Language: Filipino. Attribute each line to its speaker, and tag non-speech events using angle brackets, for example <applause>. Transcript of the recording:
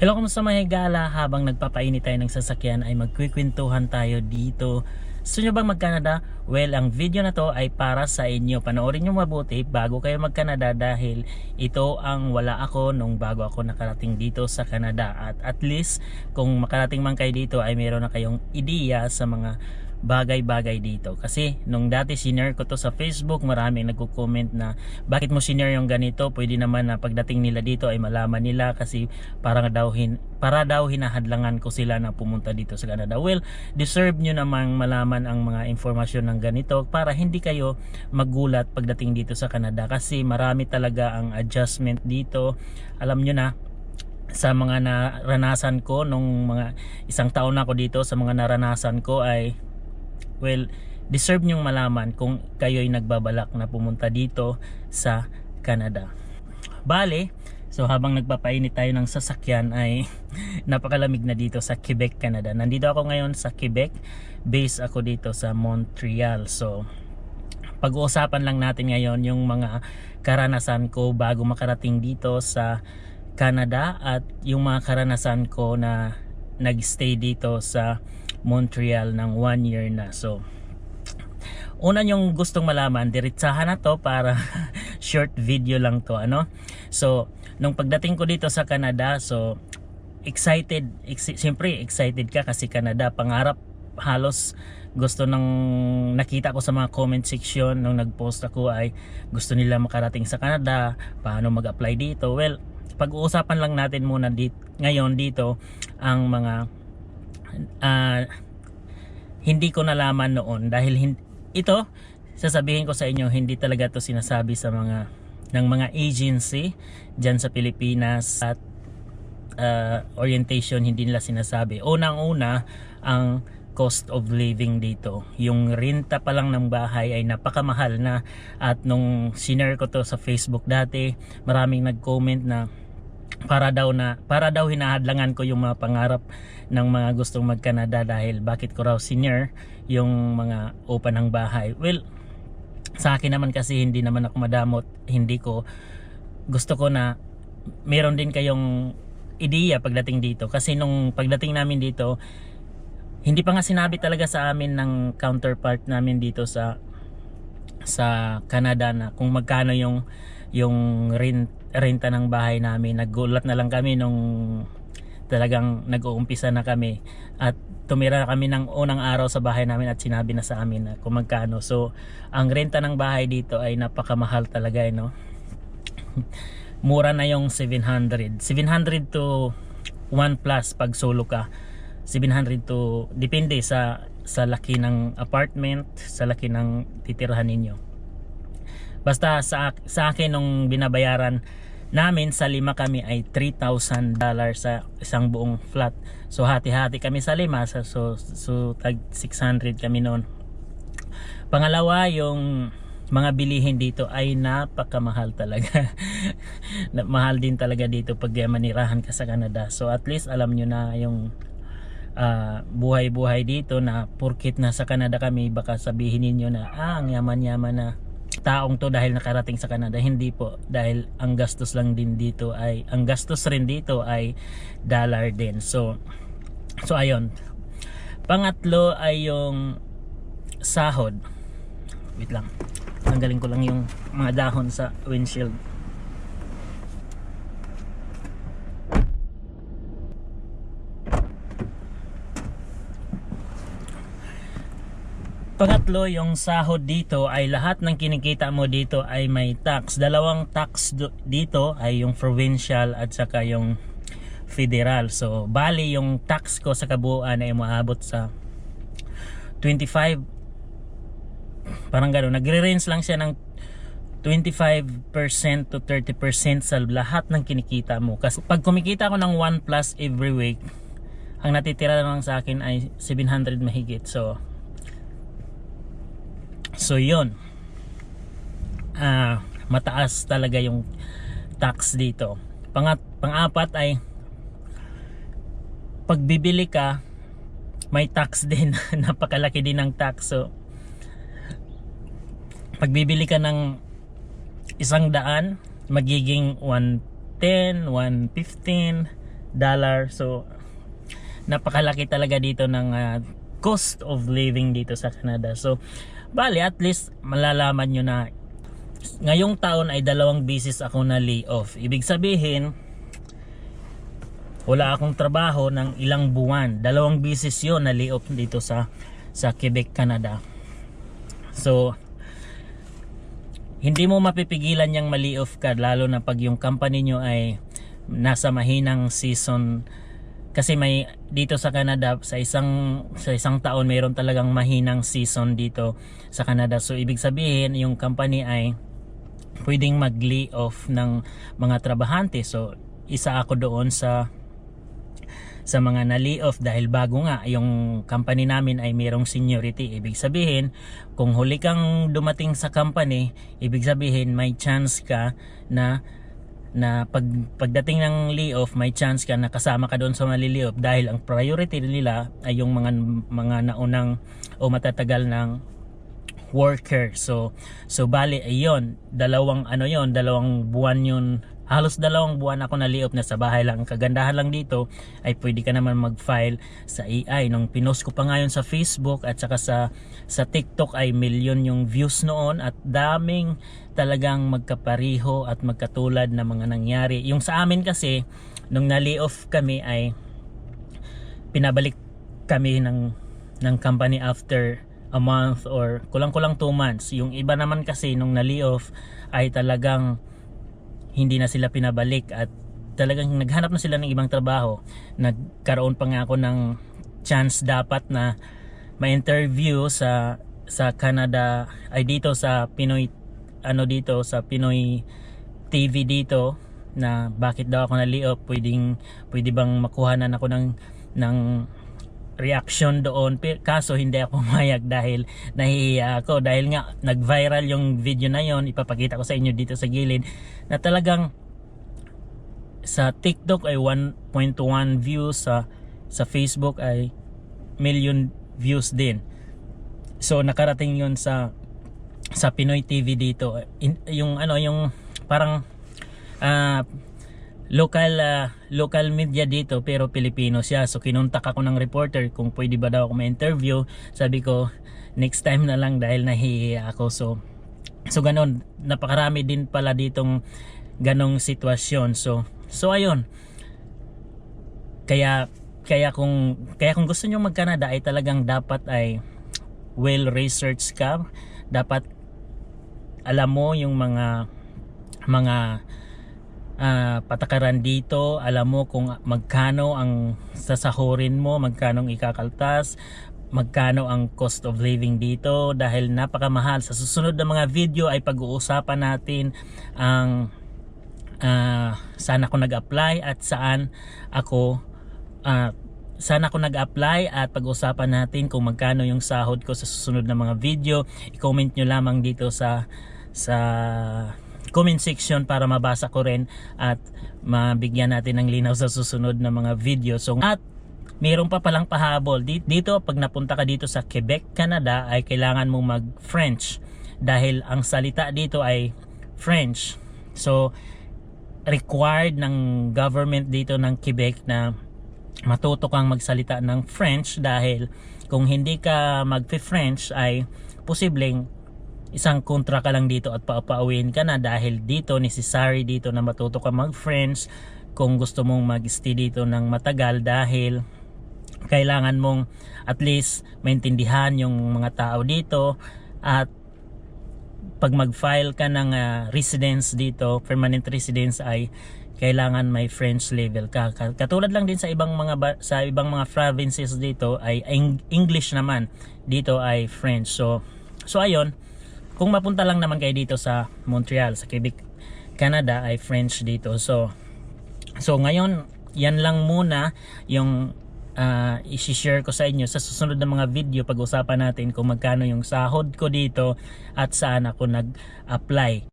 Speaker 1: Hello, kumusta mga higala? Habang nagpapainit tayo ng sasakyan ay magkwikwentuhan tayo dito. Gusto nyo bang mag-Canada? Well, ang video na to ay para sa inyo. Panoorin nyo mabuti bago kayo mag-Canada dahil ito ang wala ako nung bago ako nakarating dito sa Canada. At at least kung makarating man kayo dito ay meron na kayong ideya sa mga bagay-bagay dito. Kasi nung dati sinare ko to sa Facebook, maraming nagko-comment na bakit mo sinare yung ganito? Pwede naman na pagdating nila dito ay malaman nila kasi para daw hin para daw hinahadlangan ko sila na pumunta dito sa Canada. Well, deserve nyo namang malaman ang mga informasyon ng ganito para hindi kayo magulat pagdating dito sa Canada kasi marami talaga ang adjustment dito. Alam nyo na, sa mga naranasan ko nung mga isang taon na ako dito sa mga naranasan ko ay well deserve nyong malaman kung kayo'y nagbabalak na pumunta dito sa Canada. Bale so habang nagpapainit tayo ng sasakyan ay <laughs> napakalamig na dito sa Quebec, Canada. Nandito ako ngayon sa Quebec base ako dito sa Montreal. So pag-uusapan lang natin ngayon yung mga karanasan ko bago makarating dito sa Canada at yung mga karanasan ko na nagstay dito sa Montreal ng one year na. So, una yung gustong malaman, diretsahan na to para <laughs> short video lang to. ano So, nung pagdating ko dito sa Canada, so, excited, ex- siyempre excited ka kasi Canada, pangarap halos gusto nang nakita ko sa mga comment section nung nagpost ako ay gusto nila makarating sa Canada, paano mag-apply dito. Well, pag-uusapan lang natin muna dit ngayon dito ang mga ah, hindi ko nalaman noon dahil ito sasabihin ko sa inyo hindi talaga to sinasabi sa mga ng mga agency diyan sa Pilipinas at ah, orientation hindi nila sinasabi. Unang-una ang cost of living dito. Yung renta pa lang ng bahay ay napakamahal na at nung sinare ko to sa Facebook dati, maraming nag-comment na para daw na para daw hinahadlangan ko yung mga pangarap ng mga gustong mag-Canada dahil bakit ko raw senior yung mga open ng bahay. Well, sa akin naman kasi hindi naman ako madamot, hindi ko gusto ko na meron din kayong ideya pagdating dito kasi nung pagdating namin dito hindi pa nga sinabi talaga sa amin ng counterpart namin dito sa sa Canada na kung magkano yung yung rent, renta ng bahay namin. Nagulat na lang kami nung talagang nag-uumpisa na kami at tumira kami ng unang araw sa bahay namin at sinabi na sa amin na kung magkano. So, ang renta ng bahay dito ay napakamahal talaga, eh, no? <laughs> Mura na yung 700. 700 to 1 plus pag solo ka. 700 to depende sa sa laki ng apartment, sa laki ng titirhan ninyo. Basta sa sa akin nung binabayaran namin sa lima kami ay 3,000 dollars sa isang buong flat. So hati-hati kami sa lima so so, so tag 600 kami noon. Pangalawa yung mga bilihin dito ay napakamahal talaga. <laughs> Mahal din talaga dito pag manirahan ka sa Canada. So at least alam nyo na yung ah, buhay-buhay dito na purkit na sa Canada kami baka sabihin ninyo na ah, ang yaman-yaman na taong to dahil nakarating sa Canada hindi po. Dahil ang gastos lang din dito ay ang gastos rin dito ay dollar din. So so ayon pangatlo ay yung sahod. Wait lang. Tanggalin ko lang yung mga dahon sa windshield Pangatlo, yung sahod dito ay lahat ng kinikita mo dito ay may tax. Dalawang tax dito ay yung provincial at saka yung federal. So, bali yung tax ko sa kabuuan ay umaabot sa 25 parang gano'n. Nagre-range lang siya ng 25% to 30% sa lahat ng kinikita mo. Kasi pag kumikita ako ng 1 plus every week, ang natitira lang sa akin ay 700 mahigit. So, So yun. Ah, mataas talaga yung tax dito. Pangat pang-apat ay pag bibili ka may tax <laughs> din. Napakalaki din ng tax. So pag bibili ka ng isang daan magiging 110, 115 dollar. So napakalaki talaga dito ng ah, cost of living dito sa Canada. So bali at least malalaman nyo na ngayong taon ay dalawang beses ako na lay off. Ibig sabihin wala akong trabaho ng ilang buwan. Dalawang beses yon na lay off dito sa sa Quebec, Canada. So hindi mo mapipigilan yung mali off ka lalo na pag yung company nyo ay nasa mahinang season kasi may dito sa Canada sa isang sa isang taon mayroon talagang mahinang season dito sa Canada so ibig sabihin yung company ay pwedeng mag-lay off ng mga trabahante so isa ako doon sa sa mga na-lay off dahil bago nga yung company namin ay mayroong seniority. Ibig sabihin, kung huli kang dumating sa company, ibig sabihin may chance ka na na pag pagdating ng layoff may chance ka na kasama ka doon sa maliliop dahil ang priority nila ay yung mga mga naunang o matatagal ng worker. So so bali ayon, dalawang ano yon, dalawang buwan yun. Halos dalawang buwan ako naliop na sa bahay lang. Ang kagandahan lang dito ay pwede ka naman mag-file sa AI. Nung pinost ko pa ngayon sa Facebook at saka sa sa TikTok ay million yung views noon at daming talagang magkapariho at magkatulad na mga nangyari. Yung sa amin kasi nung na-layoff kami ay pinabalik kami ng ng company after a month or kulang-kulang 2 months. Yung iba naman kasi nung na-layoff ay talagang hindi na sila pinabalik at talagang naghanap na sila ng ibang trabaho. Nagkaroon pa nga ako ng chance dapat na ma-interview sa sa Canada ay dito sa Pinoy ano dito sa Pinoy TV dito na bakit daw ako na-layoff pwedeng pwede bang makuhanan ako ng ng reaction doon. Kaso hindi ako <laughs> mayag dahil nahihiya ako. Dahil nga nag-viral yung video na yon ipapakita ko sa inyo dito sa gilid na talagang sa TikTok ay 1.1 views sa sa Facebook ay million views din. So nakarating yon sa sa Pinoy TV dito. In- yung ano yung parang ah, local ah, local media dito pero Pilipino siya. So kinontak ako ng reporter kung pwede ba daw ako ma-interview. Sabi ko next time na lang dahil nahihiya ako. So so ganon napakarami din pala ditong ganong sitwasyon. So so ayun. Kaya kaya kung kaya kung gusto niyo mag Canada ay talagang dapat ay well researched ka. Dapat alam mo yung mga mga ah, patakaran dito. Alam mo kung magkano ang sasahurin mo magkano ang ikakaltas magkano ang cost of living dito. Dahil napakamahal. Sa susunod na mga video ay pag-uusapan natin ang ah, saan ako nag-apply at saan ako ah, saan ako nag-apply at pag-usapan natin kung magkano yung sahod ko sa susunod na mga video. I-comment nyo lamang dito sa sa comment section para mabasa ko rin at mabigyan natin ng linaw sa susunod na mga video. So at mayroon pa palang pahabol. Di- dito pag napunta ka dito sa Quebec, Canada ay kailangan mong mag French dahil ang salita dito ay French. So required ng government dito ng Quebec na matuto kang magsalita ng French dahil kung hindi ka mag-French ay posibleng isang kontra ka lang dito at paupauwiin ka na dahil dito necessary dito na matuto ka mag-French kung gusto mong mag-stay dito ng matagal dahil kailangan mong at least maintindihan yung mga tao dito at pag mag-file ka ng ah, residence dito, permanent residence ay kailangan may French level ka. Ka- Katulad lang din sa ibang mga sa ibang mga provinces dito ay Eng- English naman. Dito ay French. So so ayun, kung mapunta lang naman kayo dito sa Montreal, sa Quebec, Canada ay French dito. So so ngayon, yan lang muna yung uh, isi-share ko sa inyo sa susunod na mga video pag-usapan natin kung magkano yung sahod ko dito at saan ako nag-apply.